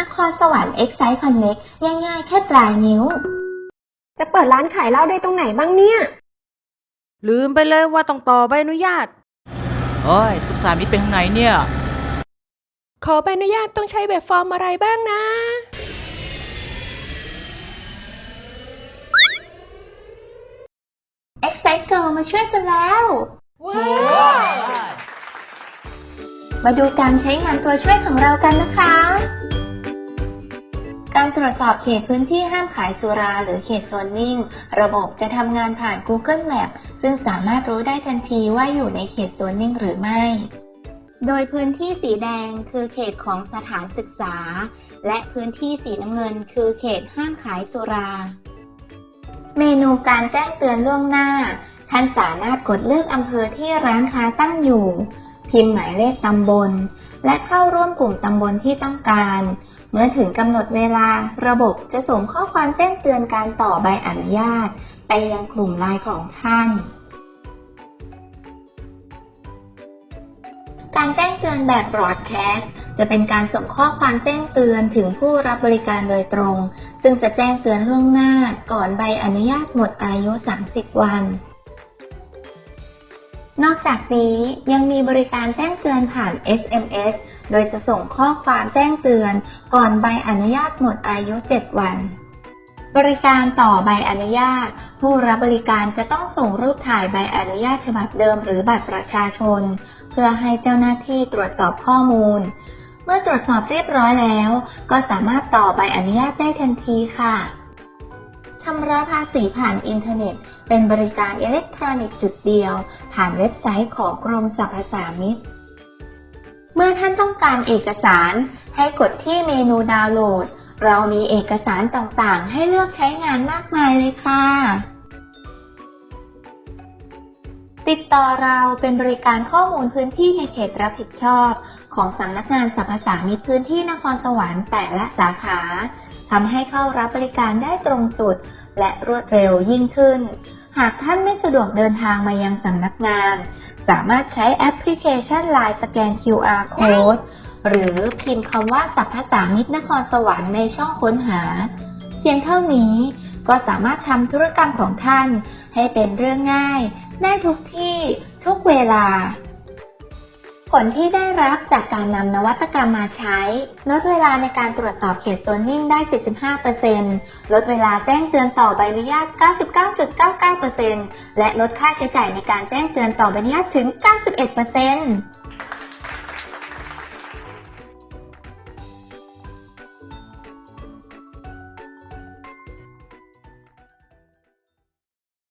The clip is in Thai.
นครสวรรค์ Excite Connect ง่ายๆ แค่ปลายนิ้ว จะเปิดร้านขายเหล้าได้ตรงไหนบ้างเนี่ย ลืมไปเลยว่าต้องต่อใบอนุญาต โอ้ยศึกษามิตรเป็นทางไหนเนี่ย ขอใบอนุญาตต้องใช้แบบฟอร์มอะไรบ้างนะ Excite Girl มาช่วยกันแล้ว มาดูการใช้งานตัวช่วยของเรากันนะคะ การตรวจสอบเขตพื้นที่ห้ามขายสุราหรือเขตโซนนิ่ง ระบบจะทำงานผ่าน Google Map ซึ่งสามารถรู้ได้ทันทีว่าอยู่ในเขตโซนนิ่งหรือไม่ โดยพื้นที่สีแดงคือเขตของสถานศึกษา และพื้นที่สีน้ำเงินคือเขตห้ามขายสุรา เมนูการแจ้งเตือนล่วงหน้า ท่านสามารถกดเลือกอำเภอที่ร้านค้าตั้งอยู่ พิมพ์หมายเลขตำบล และเข้าร่วมกลุ่มตำบลที่ต้องการเมื่อถึงกำหนดเวลาระบบจะส่งข้อความแจ้งเตือนการต่อใบอนุญาต ไปยังกลุ่มไลน์ของท่าน การแจ้งเตือนแบบ broadcast จะเป็นการส่งข้อความแจ้งเตือนถึงผู้รับบริการโดยตรง ซึ่งจะแจ้งเตือนล่วงหน้าก่อนใบอนุญาตหมดอายุ 30 วันนอกจากนี้ยังมีบริการแจ้งเตือนผ่าน SMS โดยจะส่งข้อความแจ้งเตือนก่อนใบอนุญาตหมดอายุ 7 วัน บริการต่อใบอนุญาต ผู้รับบริการจะต้องส่งรูปถ่ายใบอนุญาตฉบับเดิมหรือบัตรประชาชน เพื่อให้เจ้าหน้าที่ตรวจสอบข้อมูล เมื่อตรวจสอบเรียบร้อยแล้ว ก็สามารถต่อใบอนุญาตได้ทันทีค่ะชำระภาษีผ่านอินเทอร์เน็ต เป็นบริการอิเล็กทรอนิกส์จุดเดียว ผ่านเว็บไซต์ของกรมสรรพสามิต เมื่อท่านต้องการเอกสาร ให้กดที่เมนูดาวน์โหลด เรามีเอกสารต่างๆ ให้เลือกใช้งานมากมายเลยค่ะ ติดต่อเราเป็นบริการข้อมูลพื้นที่ในเขตรับผิดชอบ ของสำนักงานสรรพสามิตพื้นที่นครสวรรค์แต่ละสาขาทำให้เข้ารับบริการได้ตรงจุด และรวดเร็วยิ่งขึ้น หากท่านไม่สะดวกเดินทางมายังสำนักงาน สามารถใช้แอปพลิเคชัน Line สแกน QR Code หรือพิมพ์คำว่าสัพพสามิตนครสวรรค์ในช่องค้นหา เพียงเท่านี้ก็สามารถทำธุรกรรมของท่าน ให้เป็นเรื่องง่าย ได้ทุกที่ทุกเวลา ผลที่ได้รับจากการนำนวัตกรรมมาใช้ ลดเวลาในการตรวจสอบเขตโซนนิ่งได้75%ลดเวลาแจ้งเตือนต่อใบอนุญาต 99.99%และลดค่าใช้จ่ายในการแจ้งเตือนต่อใบอนุญาตถึง 91%